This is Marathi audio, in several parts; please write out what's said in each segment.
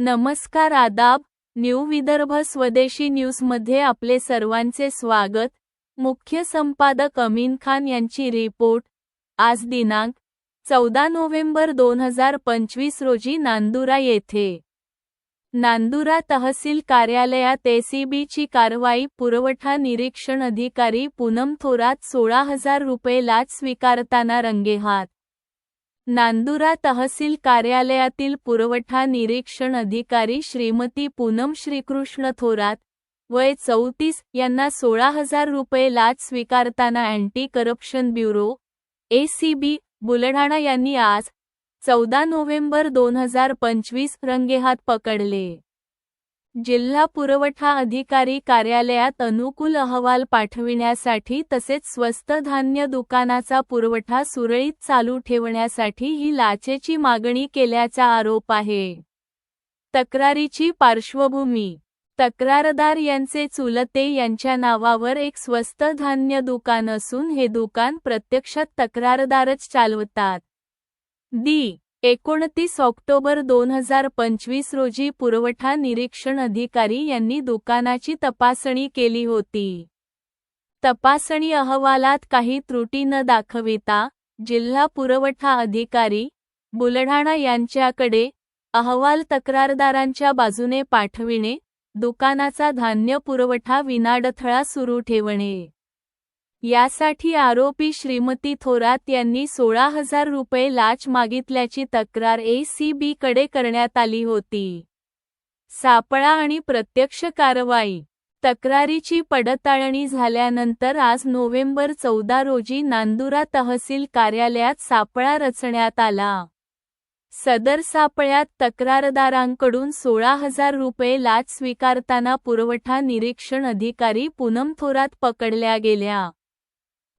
नमस्कार आदाब न्यू विदर्भ स्वदेशी न्यूजमध्ये आपले सर्वांचे स्वागत. मुख्य संपादक अमीन खान यांची रिपोर्ट. आज दिनांक चौदा नोव्हेंबर दोन हजार पंचवीस रोजी नांदुरा येथे. नांदुरा तहसील कार्यालयात एसीबीची कारवाई पुरवठा निरीक्षण अधिकारी पूनम थोरात सोळा हजार रुपये लाच स्वीकारताना रंगेहात. नांदुरा तहसील कार्यालयातील पुरवठा निरीक्षण अधिकारी श्रीमती पूनम श्रीकृष्ण थोरात वय चौतीस यांना सोळा हजार रुपये लाच स्वीकारताना anti corruption bureau ACB Buldhana यांनी आज चौदा नोव्हेंबर दोन हजार पंचवीस रंगेहात पकडले. जिल्हा पुरवठा अधिकारी कार्यालयात अनुकूल अहवाल पाठविण्यासाठी तसेच स्वस्त धान्य दुकानाचा पुरवठा सुरळीत चालू ठेवण्यासाठी ही लाचेची मागणी केल्याचा आरोप आहे. तक्रारीची पार्श्वभूमी. तक्रारदार यांचे चुलते यांच्या नावावर एक स्वस्त धान्य दुकान असून हे दुकान प्रत्यक्षात तक्रारदारच चालवतात. दी एकोणतीस ऑक्टोबर दोन हजार पंचवीस रोजी पुरवठा निरीक्षण अधिकारी यांनी दुकानाची तपासणी केली होती. तपासणी अहवालात काही त्रुटी न दाखविता जिल्हा पुरवठा अधिकारी बुलढाणा यांच्याकडे अहवाल तक्रारदारांच्या बाजूने पाठविणे दुकानाचा धान्य पुरवठा विनाडथळा सुरू ठेवणे. यासाठी आरोपी श्रीमती थोरात यांनी सोळा हजार रुपये लाच मागितल्याची तक्रार एसीबी कडे करण्यात आली होती. सापळा आणि प्रत्यक्ष कारवाई. तक्रारीची पडताळणी झाल्यानंतर आज नोव्हेंबर चौदा रोजी नांदुरा तहसील कार्यालयात सापळा रचण्यात आला. सदर सापळ्यात तक्रारदारांकडून सोळा हजार रुपये लाच स्वीकारताना पुरवठा निरीक्षण अधिकारी पूनम थोरात पकडल्या गेल्या.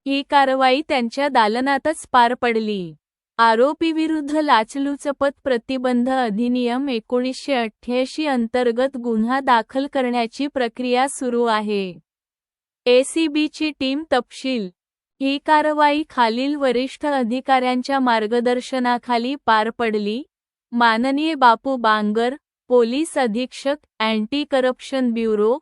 ही कारवाई त्यांच्या दालनातच पार पडली. आरोपीविरुद्ध लाचलुचपत प्रतिबंध अधिनियम एकोणीसशे अठ्ठ्याऐंशी अंतर्गत गुन्हा दाखल करण्याची प्रक्रिया सुरू आहे. एसीबीची टीम तपशील. ही कारवाई खालील वरिष्ठ अधिकाऱ्यांच्या मार्गदर्शनाखाली पार पडली. माननीय बापू बांगर पोलीस अधीक्षक अँटी करप्शन ब्युरो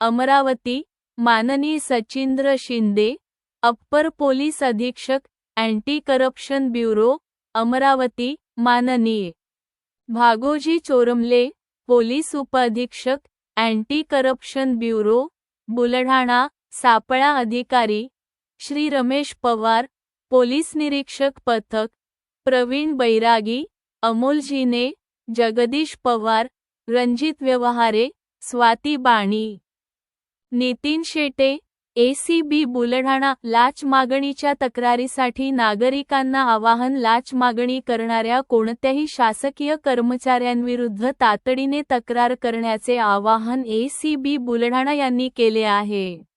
अमरावती माननीय सचिंद्र शिंदे अप्पर पोलीस अधीक्षक अँटी करप्शन ब्युरो, अमरावती, माननीय. भागोजी चोरमले, पोलीस उपअधीक्षक अँटी करप्शन ब्युरो, बुलढाणा, सापळा अधिकारी, श्री रमेश पवार, पोलीस निरीक्षक पथक, प्रवीण बैरागी अमोल झिने जगदीश पवार, रणजित व्यवहारे, स्वाती बाणी. नितीन शेटे एसीबी बुलढाणा लाच मागणीच्या तक्रारीसाठी नागरिकांना आवाहन लाच मागणी करणाऱ्या कोणत्याही शासकीय कर्मचाऱ्यांविरुद्ध तातडीने तक्रार करण्याचे आवाहन एसीबी बुलढाणा यांनी केले आहे.